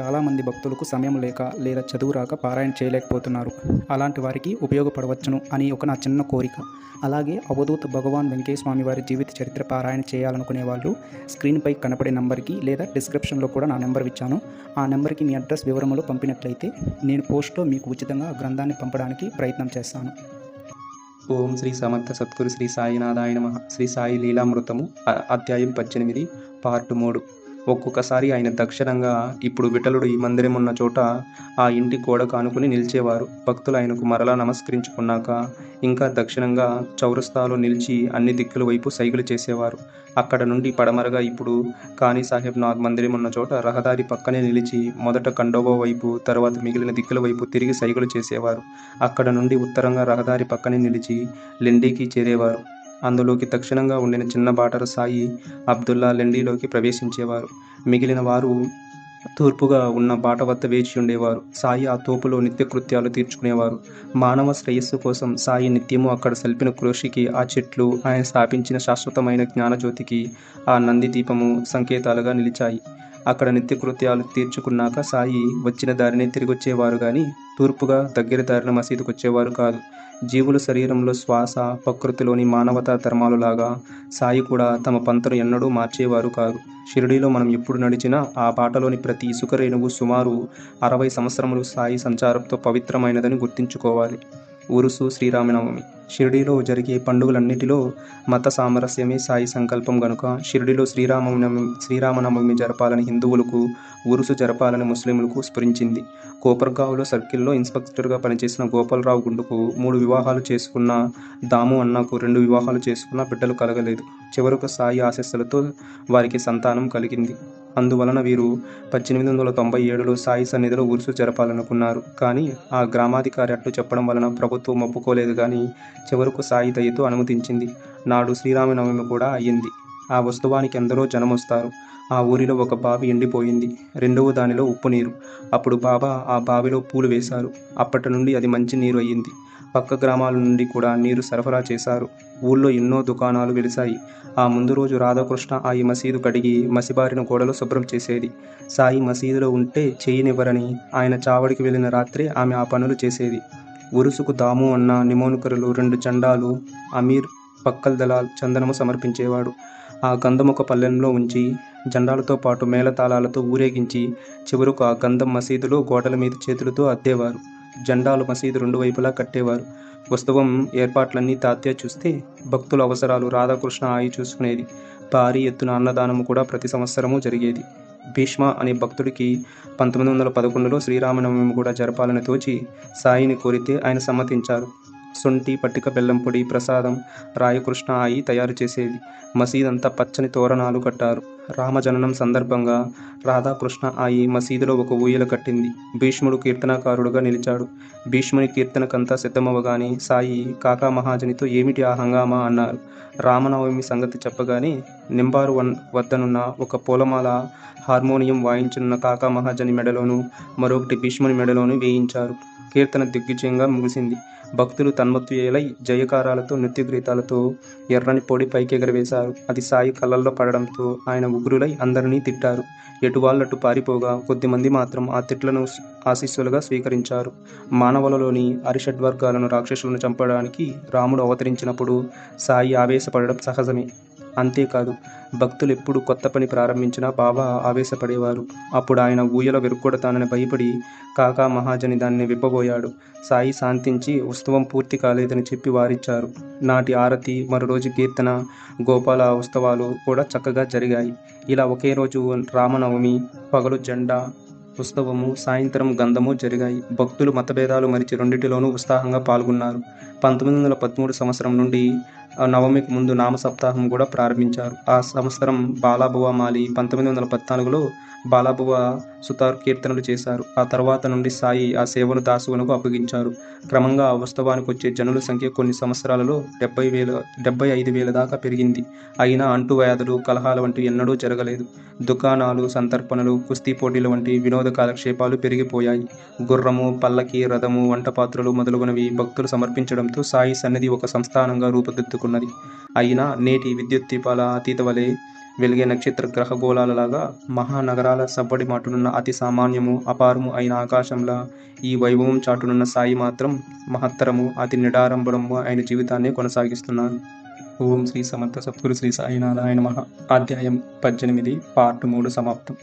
చాలామంది భక్తులకు సమయం లేక లేదా చదువు రాక పారాయణ చేయలేకపోతున్నారు. అలాంటి వారికి ఉపయోగపడవచ్చును అని ఒక నా చిన్న కోరిక. అలాగే అవధూత భగవాన్ వెంకయ్య స్వామి వారి జీవిత చరిత్ర పారాయణ చేయాలనుకునే వాళ్ళు స్క్రీన్పై కనపడే నంబర్కి లేదా డిస్క్రిప్షన్లో కూడా నా నెంబర్ ఇచ్చాను. ఆ నెంబర్కి మీ అడ్రస్ వివరములు పంపినట్లయితే నేను పోస్ట్లో మీకు ఉచితంగా ఆ గ్రంథాన్ని పంపడానికి ప్రయత్నం చేస్తాను. ఓం శ్రీ సమర్థ సద్గురు శ్రీ సాయినాథాయ నమ. శ్రీ సాయి లీలామృతము అధ్యాయం పద్దెనిమిది పార్ట్ మూడు. ఒక్కొక్కసారి ఆయన దక్షిణంగా ఇప్పుడు విఠలుడు ఈ మందిరం ఉన్న చోట ఆ ఇంటి గోడకు ఆనుకుని నిలిచేవారు. భక్తులు ఆయనకు మరలా నమస్కరించుకున్నాక ఇంకా దక్షిణంగా చౌరస్తాలో నిలిచి అన్ని దిక్కుల వైపు సైగులు చేసేవారు. అక్కడ నుండి పడమరగా ఇప్పుడు కానీ సాహెబ్ నాథ్ మందిరం ఉన్న చోట రహదారి పక్కనే నిలిచి మొదట కండోబా వైపు తర్వాత మిగిలిన దిక్కుల వైపు తిరిగి సైగులు చేసేవారు. అక్కడ నుండి ఉత్తరంగా రహదారి పక్కనే నిలిచి లెండీకి చేరేవారు. అందులోకి తక్షణంగా ఉండిన చిన్న బాటరు సాయి అబ్దుల్లా లెండీలోకి ప్రవేశించేవారు. మిగిలిన వారు తూర్పుగా ఉన్న బాట వద్ద వేచి ఉండేవారు. సాయి ఆ తోపులో నిత్యకృత్యాలు తీర్చుకునేవారు. మానవ శ్రేయస్సు కోసం సాయి నిత్యము అక్కడ సల్పిన కృషికి ఆ చెట్లు ఆయన స్థాపించిన శాశ్వతమైన జ్ఞానజ్యోతికి ఆ నంది దీపము సంకేతాలుగా నిలిచాయి. అక్కడ నిత్యకృత్యాలు తీర్చుకున్నాక సాయి వచ్చిన దారినే తిరిగి వచ్చేవారు కానీ తూర్పుగా దగ్గర దారిన మసీదుకు వచ్చేవారు కాదు. జీవుల శరీరంలో శ్వాస ప్రకృతిలోని మానవతా ధర్మాలులాగా సాయి కూడా తమ పంతను ఎన్నడూ మార్చేవారు కాదు. షిరిడీలో మనం ఎప్పుడు నడిచినా ఆ బాటలోని ప్రతి ఇసుక రేణువు సుమారు అరవై సంవత్సరములు సాయి సంచారంతో పవిత్రమైనదని గుర్తుంచుకోవాలి. ఉరుసు శ్రీరామనవమి షిరిడీలో జరిగే పండుగలన్నిటిలో మత సామరస్యమే సాయి సంకల్పం గనుక షిరిడీలో శ్రీరామనవమి శ్రీరామనవమి జరపాలని హిందువులకు ఉరుసు జరపాలని ముస్లింలకు స్ఫురించింది. కోపర్గావ్లో సర్కిల్లో ఇన్స్పెక్టర్గా పనిచేసిన గోపాలరావు గుండుకు మూడు వివాహాలు చేసుకున్న దాము అన్నకు రెండు వివాహాలు చేసుకున్న బిడ్డలు కలగలేదు. చివరకు సాయి ఆశస్సులతో వారికి సంతానం కలిగింది. అందువలన వీరు పద్దెనిమిది వందల తొంభై ఏడులో సాయి సన్నిధిలో ఉరుసు జరపాలనుకున్నారు. కానీ ఆ గ్రామాధికారి అట్లు చెప్పడం వలన ప్రభుత్వం ఒప్పుకోలేదు కానీ చివరకు సాయి దయతో అనుమతించింది. నాడు శ్రీరామనవమి కూడా అయ్యింది. ఆ ఉత్సవానికి ఎందరో జనం వస్తారు ఆ ఊరిలో ఒక బావి ఎండిపోయింది. రెండవ దానిలో ఉప్పు నీరు. అప్పుడు బాబా ఆ బావిలో పూలు వేశారు. అప్పటి నుండి అది మంచి నీరు అయ్యింది. పక్క గ్రామాల నుండి కూడా నీరు సరఫరా చేశారు. ఊళ్ళో ఎన్నో దుకాణాలు వెలిశాయి. ఆ ముందు రోజు రాధాకృష్ణ ఆ ఈ మసీదు కడిగి మసిబారిన గోడలు శుభ్రం చేసేది. సాయి మసీదులో ఉంటే చేయనివ్వరని ఆయన చావడికి వెళ్ళిన రాత్రే ఆమె ఆ పనులు చేసేది. ఉరుసుకు దాము అన్న నిమోనుకరులు రెండు జెండాలు అమీర్ పక్కల్ దళాల్ చందనము సమర్పించేవాడు. ఆ గంధముఖ పల్లెంలో ఉంచి జెండాలతో పాటు మేళతాళాలతో ఊరేగించి చివరకు ఆ గంధం మసీదులో గోడల మీద చేతులతో అద్దేవారు. జెండాలు మసీదు రెండు వైపులా కట్టేవారు. ఉత్సవం ఏర్పాట్లన్నీ తాత్య చూస్తే భక్తుల అవసరాలు రాధాకృష్ణ ఆయి చూసుకునేది. భారీ ఎత్తున అన్నదానము కూడా ప్రతి సంవత్సరము జరిగేది. భీష్మ అనే భక్తుడికి పంతొమ్మిది వందల పదకొండులో శ్రీరామనవమి కూడా జరపాలని తోచి సాయిని కోరితే ఆయన సమ్మతించారు. సొంటి పట్టిక బెల్లం పొడి ప్రసాదం రాయకృష్ణ ఆయి తయారు చేసేది. మసీదంతా పచ్చని తోరణాలు కట్టారు. రామజననం సందర్భంగా రాధాకృష్ణ ఆయి మసీదులో ఒక ఊయల కట్టింది. భీష్ముడు కీర్తనకారుడుగా నిలిచాడు. భీష్ముని కీర్తనకంతా సిద్ధమవగానే సాయి కాకా మహాజనితో ఏమిటి ఆ హంగామా? అన్నారు. రామనవమి సంగతి చెప్పగానే నింబారు వన్ వద్దనున్న ఒక పూలమాల హార్మోనియం వాయించనున్న కాకా మహాజని మెడలోను మరొకటి భీష్ముని మెడలోను వేయించారు. కీర్తన దిగ్విజయంగా ముగిసింది. భక్తులు తన్మత్తుయేలై జయకారాలతో నృత్యగీతాలతో ఎర్రని పొడి పైకి ఎగరవేశారు అది సాయి కళ్ళల్లో పడడంతో ఆయన ఉగ్రులై అందరినీ తిట్టారు. ఎటువాళ్ళటు పారిపోగా కొద్దిమంది మాత్రం ఆ తిట్లను ఆశీస్సులుగా స్వీకరించారు. మానవులలోని అరిషడ్వర్గాలను రాక్షసులను చంపడానికి రాముడు అవతరించినప్పుడు సాయి ఆవేశపడడం సహజమే. అంతేకాదు భక్తులు ఎప్పుడు కొత్త పని ప్రారంభించినా బాబా ఆవేశపడేవారు. అప్పుడు ఆయన ఊయల వెరుక్కొడతానని భయపడి కాకా మహాజని దాన్ని విప్పబోయాడు. సాయి శాంతించి ఉత్సవం పూర్తి కాలేదని చెప్పి వారిచ్చారు. నాటి ఆరతి మరో రోజు కీర్తన గోపాల ఉత్సవాలు కూడా చక్కగా జరిగాయి. ఇలా ఒకే రోజు రామనవమి పగలు జెండా ఉత్సవము సాయంత్రం గంధము జరిగాయి. భక్తులు మతభేదాలు మరిచి రెండింటిలోనూ ఉత్సాహంగా పాల్గొన్నారు. పంతొమ్మిది వందల పదమూడు సంవత్సరం నుండి నవమికి ముందు నామ సప్తాహం కూడా ప్రారంభించారు. ఆ సంవత్సరం బాలాబువ మాలి పంతొమ్మిది వందల పద్నాలుగులో బాలాబువ సుతార్ కీర్తనలు చేశారు. ఆ తర్వాత నుండి సాయి ఆ సేవను దాసువునకు అప్పగించారు. క్రమంగా ఆ ఉత్సవానికి వచ్చే జనుల సంఖ్య కొన్ని సంవత్సరాలలో డెబ్బై వేల డెబ్బై ఐదు వేల దాకా పెరిగింది. అయినా అంటువ్యాధులు కలహాల వంటివి ఎన్నడూ జరగలేదు. దుకాణాలు సంతర్పణలు కుస్తీ పోటీలు వంటి వినోద కాలక్షేపాలు పెరిగిపోయాయి. గుర్రము పల్లకి రథము వంటపాత్రలు మొదలగునవి భక్తులు సమర్పించడంతో సాయి సన్నిధి ఒక సంస్థానంగా రూపుదిద్దుకున్నది. అయినా నేటి విద్యుత్ దీపాల అతీత వలె వెలిగే నక్షత్ర గ్రహగోళాలలాగా మహానగరాల సబ్బడి మాటునున్న అతి సామాన్యము అపారము అయిన ఆకాశంలా ఈ వైభవం చాటునున్న సాయి మాత్రం మహత్తరము అతి నిడారంభరము అయిన జీవితాన్ని కొనసాగిస్తున్నారు ఓం శ్రీ సమర్థ సద్గురు శ్రీ సాయినారాయణ మహా. అధ్యాయం పద్దెనిమిది పార్ట్ మూడు సమాప్తం.